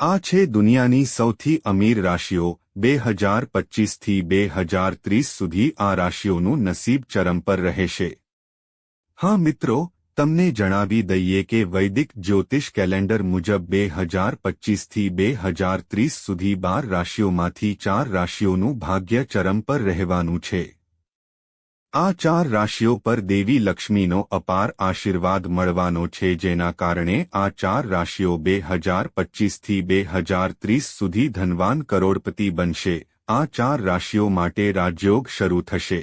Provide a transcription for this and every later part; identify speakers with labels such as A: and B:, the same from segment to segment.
A: આ છે દુનિયાની સૌથી અમીર રાશિઓ, બે હજાર પચીસથી બે હજાર ત્રીસ સુધી આ રાશિઓનું નસીબ ચરમ પર રહેશે. હા મિત્રો, તમને જણાવી દઈએ કે વૈદિક જ્યોતિષ કેલેન્ડર મુજબ બે હજાર પચીસથી બે હજાર ત્રીસ સુધી બાર રાશિઓમાંથી ચાર રાશિઓનું ભાગ્ય ચરમ પર રહેવાનું છે. આ ચાર રાશિઓ પર દેવી લક્ષ્મીનો અપાર આશીર્વાદ મળવાનો છે જેના કારણે આ ચાર રાશિઓ બે હજાર પચીસથી બે હજાર ત્રીસ સુધી ધનવાન કરોડપતિ બનશે. આ ચાર રાશિઓ માટે રાજયોગ શરૂ થશે.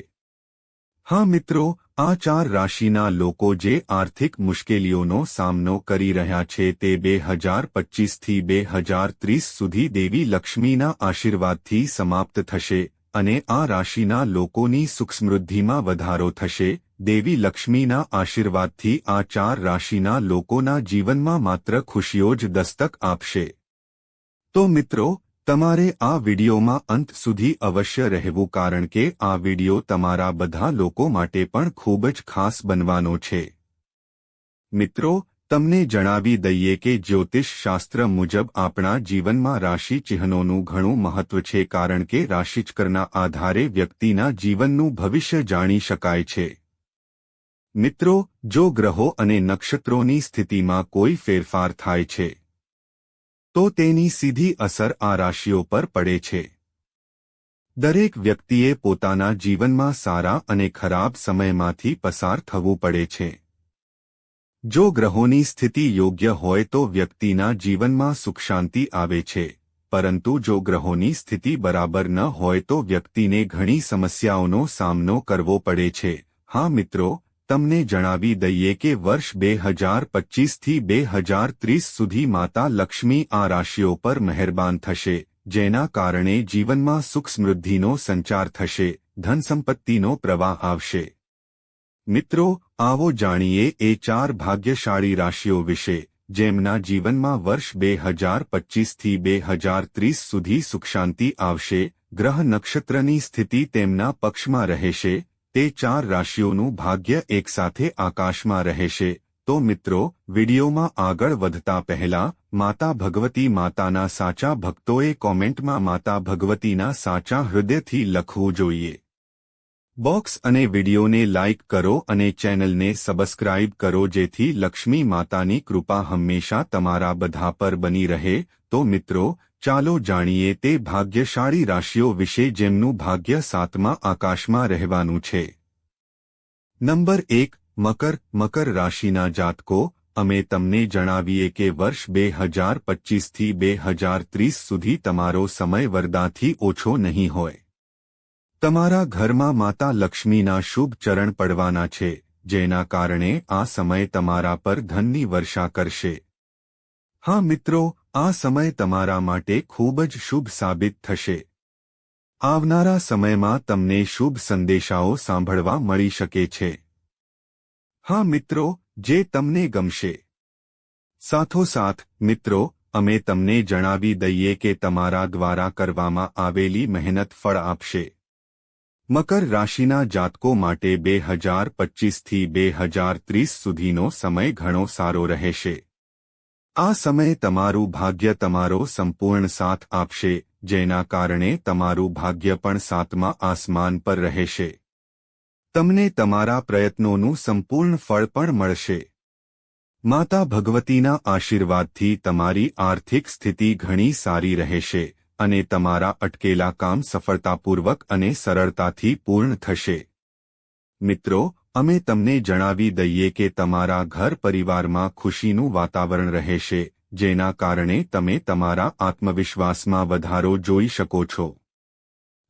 A: હા મિત્રો, આ ચાર રાશિના લોકો જે આર્થિક મુશ્કેલીઓનો સામનો કરી રહ્યા છે તે બે હજાર પચીસથી બે હજાર ત્રીસ સુધી દેવી લક્ષ્મીના આશીર્વાદથી સમાપ્ત થશે. અને આ રાશિના લોકોની સુખસમૃદ્ધિમાં વધારો થશે. દેવી લક્ષ્મીના આશીર્વાદથી આ ચાર રાશિના લોકોના જીવનમાં માત્ર ખુશીઓ જ દસ્તક આપશે. તો મિત્રો, તમારે આ વિડિયોમાં અંત સુધી અવશ્ય રહેવું કારણ કે આ વિડિયો તમારા બધા લોકો માટે પણ ખૂબ જ ખાસ બનવાનો છે. મિત્રો તમને જણાવી દઈએ કે જ્યોતિષ શાસ્ત્ર મુજબ આપણા જીવનમાં રાશિ ચિહ્નોનું ઘણું મહત્વ છે કારણ કે રાશિચક્રના આધારે વ્યક્તિના જીવનનું ભવિષ્ય જાણી શકાય છે. મિત્રો, જો ગ્રહો અને નક્ષત્રોની સ્થિતિમાં કોઈ ફેરફાર થાય છે, તો તેની સીધી અસર આ રાશિઓ પર પડે છે. દરેક વ્યક્તિએ પોતાના જીવનમાં સારા અને ખરાબ સમયમાંથી પસાર થવું પડે છે. જો ગ્રહોની સ્થિતિ યોગ્ય હોય તો વ્યક્તિના જીવનમાં સુખ શાંતિ આવે છે. પરંતુ જો ગ્રહોની સ્થિતિ બરાબર ન હોય તો વ્યક્તિને ઘણી સમસ્યાઓનો સામનો કરવો પડે છે. હા મિત્રો, તમને જણાવી દઈએ કે વર્ષ બે હજાર પચીસથી બે હજાર ત્રીસ સુધી માતા લક્ષ્મી આ રાશિઓ પર મહેરબાન થશે, જેના કારણે જીવનમાં સુખ સમૃદ્ધિનો સંચાર થશે, ધનસંપત્તિનો પ્રવાહ આવશે. મિત્રો, આવો જાણીએ એ ચાર ભાગ્યશાળી રાશિઓ વિશે, જેમના જીવનમાં વર્ષ બે હજાર પચીસથી બે હજાર ત્રીસ સુધી સુખશાંતિ આવશે, ગ્રહ નક્ષત્રની સ્થિતિ તેમના પક્ષમાં રહેશે, તે ચાર રાશિઓનું ભાગ્ય એકસાથે આકાશમાં રહેશે. તો મિત્રો, વિડીયોમાં આગળ વધતા પહેલા, માતા ભગવતી માતાના સાચા ભક્તોએ કોમેન્ટમાં માતા ભગવતીના સાચા હૃદયથી લખવું જોઈએ. બોક્સ અને વિડીયોને લાઇક કરો અને ચેનલને સબસ્ક્રાઇબ કરો જેથી લક્ષ્મી માતાની કૃપા હંમેશા તમારા બધા પર બની રહે. તો મિત્રો, ચાલો જાણીએ તે ભાગ્યશાળી રાશિઓ વિશે જેમનું ભાગ્ય સાતમા આકાશમાં રહેવાનું છે. નંબર એક, મકર. મકર રાશિના જાતકો, અમે તમને જણાવીએ કે વર્ષ બે હજાર પચીસથી બે હજાર ત્રીસ સુધી તમારો સમય વરદાથી ઓછો નહીં હોય. તમારા ઘરમાં માતા લક્ષ્મીના શુભ ચરણ પડવાના છે, જેના કારણે આ સમય તમારા પર ધનની વર્ષા કરશે. હા મિત્રો, આ સમય તમારા માટે ખૂબ જ શુભ સાબિત થશે. આવનારા સમયમાં તમને શુભ સંદેશાઓ સાંભળવા મળી શકે છે. હા મિત્રો, જે તમને ગમશે. સાથોસાથ, મિત્રો, અમે તમને જણાવી દઈએ કે તમારા દ્વારા કરવામાં આવેલી મહેનત ફળ આપશે. મકર રાશિના જાતકો માટે બે હજાર પચ્ચીસથી બે હજાર ત્રીસ સુધીનો સમય ઘણો સારો રહેશે. આ સમય તમારું ભાગ્ય તમારો સંપૂર્ણ સાથ આપશે, જેના કારણે તમારું ભાગ્ય પણ સાતમા આસમાન પર રહેશે. તમને તમારા પ્રયત્નોનું સંપૂર્ણ ફળ પણ મળશે. માતા ભગવતીના આશીર્વાદથી તમારી આર્થિક સ્થિતિ ઘણી સારી રહેશે. અને તમારા અટકેલા કામ સફળતાપૂર્વક અને સરળતાથી પૂર્ણ થશે. મિત્રો, અમે તમને જણાવી દઈએ કે તમારા ઘર પરિવારમાં ખુશીનું વાતાવરણ રહેશે, જેના કારણે તમે તમારા આત્મવિશ્વાસમાં વધારો જોઈ શકો છો.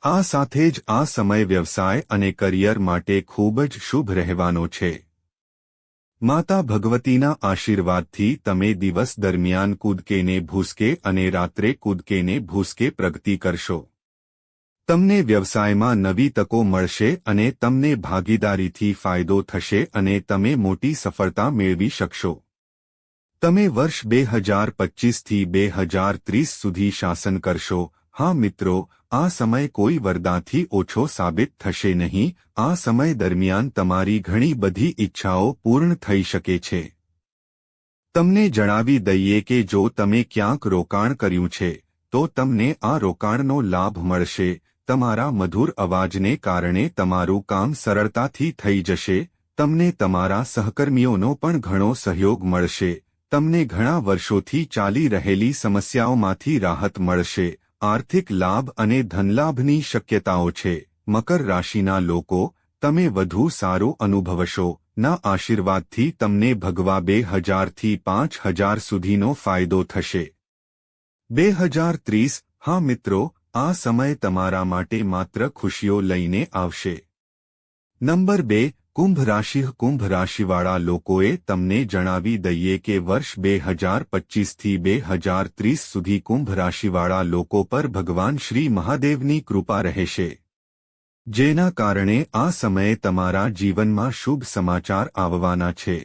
A: આ સાથે જ આ સમય વ્યવસાય અને કરિયર માટે ખૂબ જ શુભ રહેવાનો છે. માતા ભગવતીના આશીર્વાદથી તમે દિવસ દરમિયાન કૂદકેને ભૂસકે અને રાત્રે કૂદકેને ભૂસકે પ્રગતિ કરશો. તમને વ્યવસાયમાં નવી તકો મળશે અને તમને ભાગીદારીથી ફાયદો થશે અને તમે મોટી સફળતા મેળવી શકશો. તમે વર્ષ બે હજાર પચીસથી બે હજાર ત્રીસ સુધી શાસન કરશો. હા મિત્રો આ સમય કોઈ વરદાનથી ઓછો સાબિત થશે નહીં. આ સમય દરમિયાન તમારી ઘણી બધી ઈચ્છાઓ પૂર્ણ થઈ શકે છે. તમને જણાવી દઈએ કે જો તમે ક્યાંક રોકાણ કર્યું છે, તો તમને આ રોકાણનો લાભ મળશે. તમારા મધુર અવાજને કારણે તમારું કામ સરળતાથી થઈ જશે. તમને તમારા સહકર્મીઓનો પણ ઘણો સહયોગ મળશે. તમને ઘણા વર્ષોથી ચાલી રહેલી સમસ્યાઓમાંથી રાહત મળશે. આર્થિક લાભ અને ધનલાભની શક્યતાઓ છે. મકર રાશિના લોકો, તમે વધુ સારું અનુભવશો. ના આશીર્વાદથી તમને ભગવા બે હજારથી પાંચ હજાર સુધીનો ફાયદો થશે. બે હજાર ત્રીસ, હા મિત્રો, આ સમય તમારા માટે માત્ર ખુશીઓ લઈને આવશે. નંબર બે કુંભ રાશિ કુંભ રાશિવાળા લોકોએ તમને જણાવી દઈએ કે વર્ષ બે હજાર પચીસથી બે હજાર ત્રીસ સુધી કુંભ રાશિવાળા લોકો પર ભગવાન શ્રી મહાદેવની કૃપા રહેશે. જેના કારણે આ સમયે તમારા જીવનમાં શુભ સમાચાર આવવાના છે.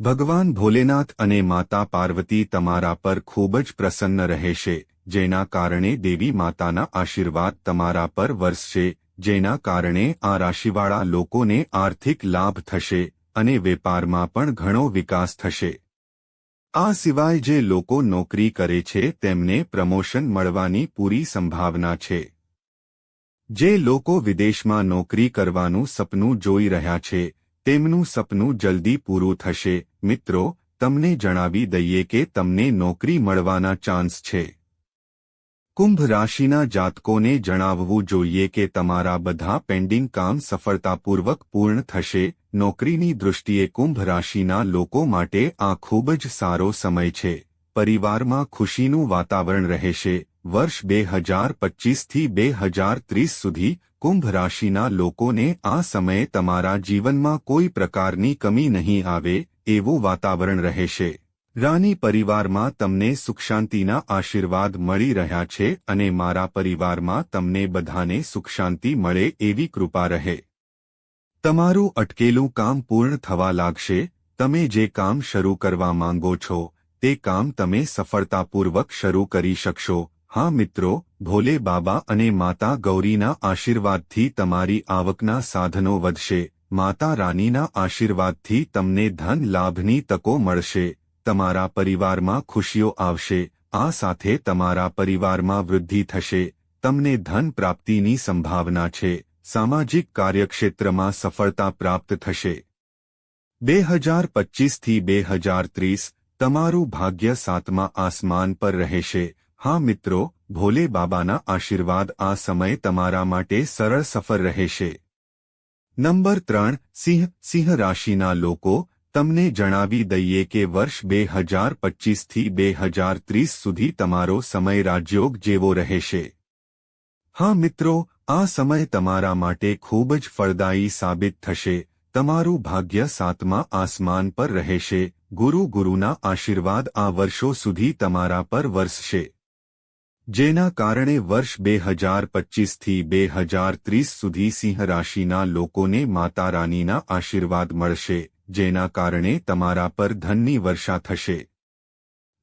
A: ભગવાન ભોલેનાથ અને માતા પાર્વતી તમારા પર ખૂબ જ પ્રસન્ન રહેશે, જેના કારણે દેવી માતાના આશીર્વાદ તમારા પર વરસશે જેના કારણે આ રાશિવાળા લોકોને આર્થિક લાભ થશે અને વેપારમાં પણ ઘણો વિકાસ થશે. આ સિવાય જે લોકો નોકરી કરે છે તેમને પ્રમોશન મળવાની પૂરી સંભાવના છે. જે લોકો વિદેશમાં નોકરી કરવાનું સપનું જોઈ રહ્યા છે, તેમનું સપનું જલ્દી પૂરું થશે. મિત્રો, તમને જણાવી દઈએ કે તમને નોકરી મળવાના ચાન્સ છે. કુંભ રાશિના જાતકોને જણાવવું જોઈએ કે તમારા બધા પેન્ડિંગ કામ સફળતાપૂર્વક પૂર્ણ થશે. નોકરીની દૃષ્ટિએ કુંભ રાશિના લોકો માટે આ ખૂબ જ સારો સમય છે. પરિવારમાં ખુશીનું વાતાવરણ રહેશે. વર્ષ બે હજાર પચીસથી બે હજાર ત્રીસ સુધી કુંભ રાશિના લોકોને આ સમયે તમારા જીવનમાં કોઈ પ્રકારની કમી નહીં આવે, એવું વાતાવરણ રહેશે. રાની પરિવારમાં તમને સુખશાંતિના આશીર્વાદ મળી રહ્યા છે અને મારા પરિવારમાં તમને બધાને સુખશાંતિ મળે એવી કૃપા રહે. તમારું અટકેલું કામ પૂર્ણ થવા લાગશે, તમે જે કામ શરૂ કરવા માંગો છો, તે કામ તમે સફળતાપૂર્વક શરૂ કરી શકશો. હા મિત્રો, ભોલે બાબા અને માતા ગૌરીના આશીર્વાદથી તમારી આવકના સાધનો વધશે, માતા રાનીના આશીર્વાદથી તમને ધન લાભની તકો મળશે. તમારા પરિવારમાં ખુશીઓ આવશે, આ સાથે તમારા પરિવારમાં વૃદ્ધિ થશે, તમને ધન પ્રાપ્તિની સંભાવના છે, સામાજિક કાર્યક્ષેત્રમાં સફળતા પ્રાપ્ત થશે. બે હજાર પચીસથી બે હજાર ત્રીસ, તમારું ભાગ્ય સાતમા આસમાન પર રહેશે. હા મિત્રો, ભોલે બાબાના આશીર્વાદ આ સમય તમારા માટે સરળ સફર રહેશે. નંબર ત્રણ, સિંહ સિંહ રાશિના લોકો તમને જણાવી દઈએ કે વર્ષ બે હજાર પચીસથી બે હજાર ત્રીસ સુધી તમારો સમય રાજયોગ જેવો રહેશે. હા મિત્રો, આ સમય તમારા માટે ખૂબ જ ફળદાયી સાબિત થશે. તમારું ભાગ્ય સાતમા આસમાન પર રહેશે. ગુરુ ગુરુના આશીર્વાદ આ વર્ષો સુધી તમારા પર વરસશે. જેના કારણે વર્ષ બે હજાર પચીસથી બે હજાર ત્રીસ સુધી સિંહ રાશિના લોકોને માતા રાનીના આશીર્વાદ મળશે. જેના કારણે તમારા પર ધનની વર્ષા થશે.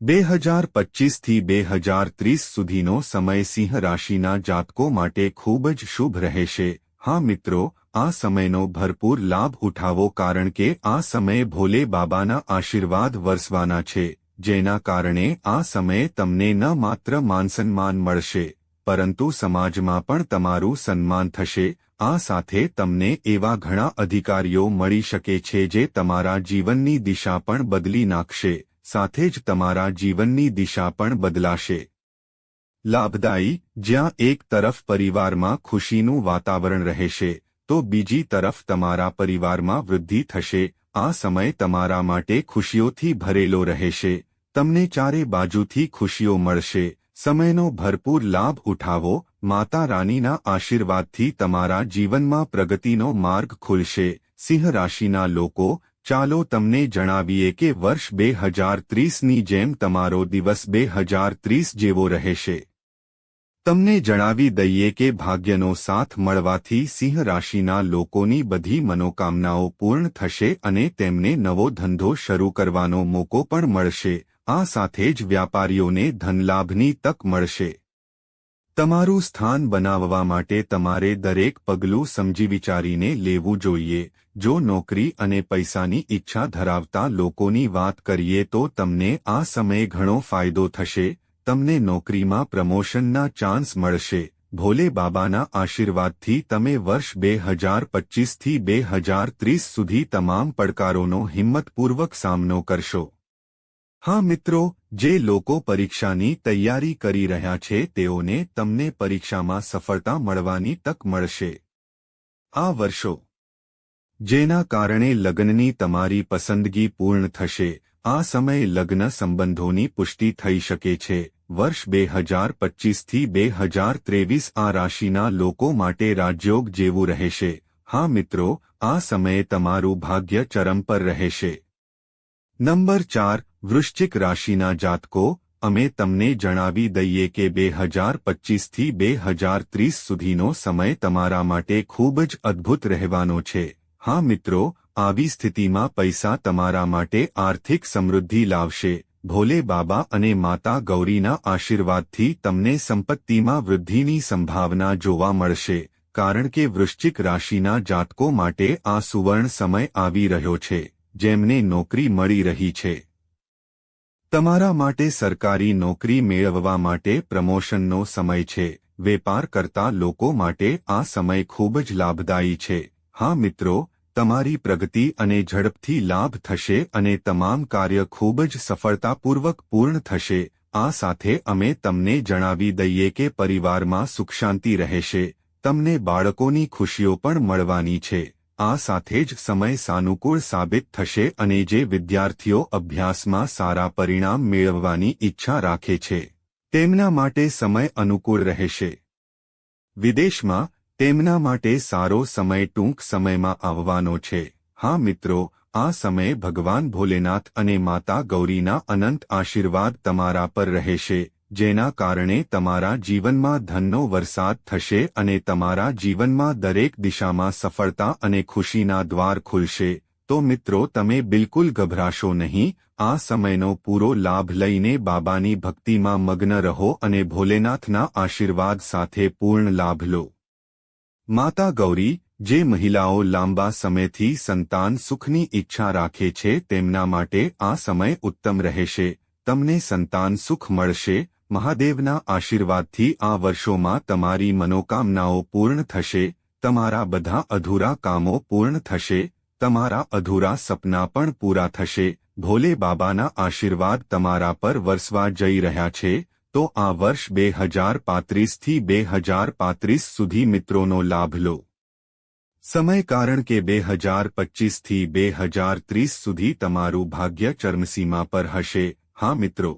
A: બે હજાર પચીસથી બે હજાર ત્રીસ સુધીનો સમય સિંહ રાશિના જાતકો માટે ખૂબ જ શુભ રહેશે. હા મિત્રો, આ સમયનો ભરપૂર લાભ ઉઠાવો કારણ કે આ સમયે ભોલે બાબાના આશીર્વાદ વરસવાના છે, જેના કારણે આ સમયે તમને ન માત્ર માનસન્માન મળશે, પરંતુ સમાજમાં પણ તમારું સન્માન થશે આ સાથે તમને એવા ઘણા અધિકારીઓ મળી શકે છે જે તમારા જીવનની દિશા પણ બદલી નાખશે, સાથે જ તમારા જીવનની દિશા પણ બદલાશે. લાભદાયી, જ્યાં એક તરફ પરિવારમાં ખુશીનું વાતાવરણ રહેશે, તો બીજી તરફ તમારા પરિવારમાં વૃદ્ધિ થશે, આ સમય તમારા માટે ખુશીઓથી ભરેલો રહેશે, તમને ચારે બાજુથી ખુશીઓ મળશે, સમયનો ભરપૂર લાભ ઉઠાવો માતા રાનીના આશીર્વાદથી તમારા જીવનમાં પ્રગતિનો માર્ગ ખુલશે. સિંહ રાશિના લોકો, ચાલો તમને જણાવીએ કે વર્ષ બે હજાર ત્રીસની જેમ તમારો દિવસ બે હજાર ત્રીસ જેવો રહેશે. તમને જણાવી દઈએ કે ભાગ્યનો સાથ મળવાથી સિંહ રાશિના લોકોની બધી મનોકામનાઓ પૂર્ણ થશે અને તેમને નવો ધંધો શરૂ કરવાનો મોકો પણ મળશે. આ સાથે જ વ્યાપારીઓને ધનલાભની તક મળશે. તમારું સ્થાન બનાવવા માટે તમારે દરેક પગલું સમજી વિચારીને લેવું જોઈએ. જો નોકરી અને પૈસાની ઈચ્છા ધરાવતા લોકોની વાત કરીએ તો તમને આ સમયે ઘણો ફાયદો થશે. તમને નોકરીમાં પ્રમોશનના ચાન્સ મળશે. ભોલે બાબાના આશીર્વાદથી તમે વર્ષ બે હજાર પચીસથી બે હજાર ત્રીસ સુધી તમામ પડકારોનો હિંમતપૂર્વક સામનો કરશો. હા મિત્રો, જે લોકો પરીક્ષાની તૈયારી કરી રહ્યા છે તેઓને તમને પરીક્ષામાં સફળતા મળવાની તક મળશે. આ વર્ષો, જેના કારણે લગ્નની તમારી પસંદગી પૂર્ણ થશે, આ સમયે લગ્ન સંબંધોની પુષ્ટિ થઈ શકે છે. વર્ષ બે હજાર પચીસથી બે હજાર ત્રેવીસ આ રાશિના લોકો માટે રાજયોગ જેવું રહેશે. હા મિત્રો, આ સમયે તમારું ભાગ્ય ચરમ પર રહેશે. નંબર ચાર વૃશ્ચિક રાશિના જાતકો, અમે તમને જણાવી દઈએ કે બે હજાર પચીસથી બે હજાર ત્રીસ સુધીનો સમય તમારા માટે ખૂબ જ અદ્ભુત રહેવાનો છે. હા મિત્રો, આવી સ્થિતિમાં પૈસા તમારા માટે આર્થિક સમૃદ્ધિ લાવશે. ભોલે બાબા અને માતા ગૌરીના આશીર્વાદથી તમને સંપત્તિમાં વૃદ્ધિની સંભાવના જોવા મળશે, કારણ કે વૃશ્ચિક રાશિના જાતકો માટે આ સુવર્ણ સમય આવી રહ્યો છે, જેમને નોકરી મળી રહી છે. તમારા માટે સરકારી નોકરી મેળવવા માટે પ્રમોશનનો સમય છે. વેપાર કરતા લોકો માટે આ સમય ખૂબ જ લાભદાયી છે. હા મિત્રો, તમારી પ્રગતિ અને ઝડપથી લાભ થશે અને તમામ કાર્ય ખૂબ જ સફળતાપૂર્વક પૂર્ણ થશે. આ સાથે અમે તમને જણાવી દઈએ કે પરિવારમાં સુખ શાંતિ રહેશે. તમને બાળકોની ખુશીઓ પણ મળવાની છે. આ સાથે જ સમય સાનુકૂળ સાબિત થશે અને જે વિદ્યાર્થીઓ અભ્યાસમાં સારા પરિણામ મેળવવાની ઈચ્છા રાખે છે, તેમના માટે સમય અનુકૂળ રહેશે. વિદેશમાં, તેમના માટે સારો સમય ટૂંક સમયમાં આવવાનો છે. હા મિત્રો, આ સમયે ભગવાન ભોલેનાથ અને માતા ગૌરીના અનંત આશીર્વાદ તમારા પર રહેશે. જેના કારણે તમારા જીવનમાં ધનનો વરસાદ થશે અને તમારા જીવનમાં દરેક દિશામાં સફળતા અને ખુશીના દ્વાર ખુલશે. તો મિત્રો, તમે બિલકુલ ગભરાશો નહીં. આ સમયનો પૂરો લાભ લઈને બાબાની ભક્તિમાં મગ્ન રહો અને ભોલેનાથના આશીર્વાદ સાથે પૂર્ણ લાભ લો. માતા ગૌરી, જે મહિલાઓ લાંબા સમયથી સંતાન સુખની ઈચ્છા રાખે છે, તેમના માટે આ સમય ઉત્તમ રહેશે. તમને સંતાન સુખ મળશે મહાદેવના આશીર્વાદથી આ વર્ષોમાં તમારી મનોકામનાઓ પૂર્ણ થશે, તમારા બધા અધૂરા કામો પૂર્ણ થશે, તમારા અધૂરા સપના પણ પૂરા થશે, ભોલે બાબાના આશીર્વાદ તમારા પર વરસવા જઈ રહ્યા છે, તો આ વર્ષ બે હજાર પાંત્રીસથી બે હજાર પાંત્રીસ સુધી મિત્રોનો લાભ લો. સમય કારણ કે બે હજાર પચ્ચીસથી બે હજાર ત્રીસ સુધી તમારું ભાગ્ય ચરમસીમા પર હશે, હા મિત્રો.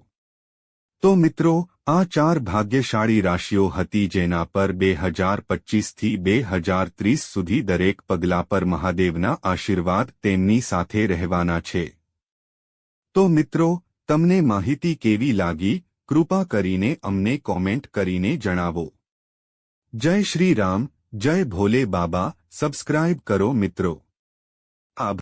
A: તો મિત્રો, આ ચાર ભાગ્યશાળી રાશિઓ હતી જેના પર બે હજાર પચીસથી બે હજાર ત્રીસ સુધી દરેક પગલા પર મહાદેવના આશીર્વાદ તેમની સાથે રહેવાના છે. તો મિત્રો, તમને માહિતી કેવી લાગી? કૃપા કરીને અમને કોમેન્ટ કરીને જણાવો. જય શ્રી રામ, જય ભોલે બાબા, સબસ્ક્રાઇબ કરો મિત્રો. આભાર.